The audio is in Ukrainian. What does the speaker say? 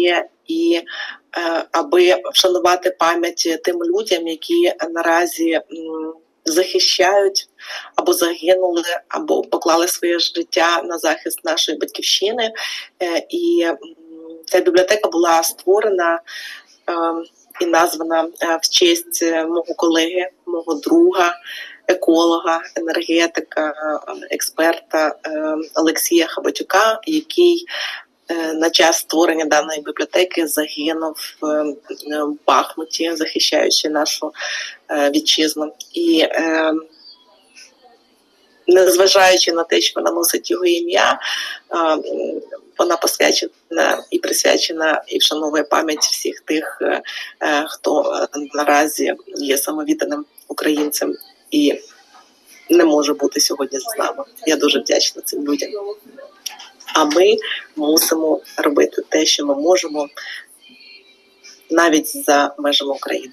ще і е, аби вшанувати пам'ять тим людям, які наразі захищають або загинули, або поклали своє життя на захист нашої батьківщини. Е, І ця бібліотека була створена е, і названа в честь мого колеги, мого друга, еколога, енергетика, експерта Олексія Хабатюка, який на час створення даної бібліотеки загинув е, е, в Бахмуті, захищаючи нашу е, вітчизну. І е, незважаючи на те, що вона носить його ім'я, е, вона посвячена і присвячена і вшановує пам'ять всіх тих, е, е, хто е, наразі є самовідданим українцем і не може бути сьогодні з нами. Я дуже вдячна цим людям. А ми мусимо робити те, що ми можемо навіть за межами України.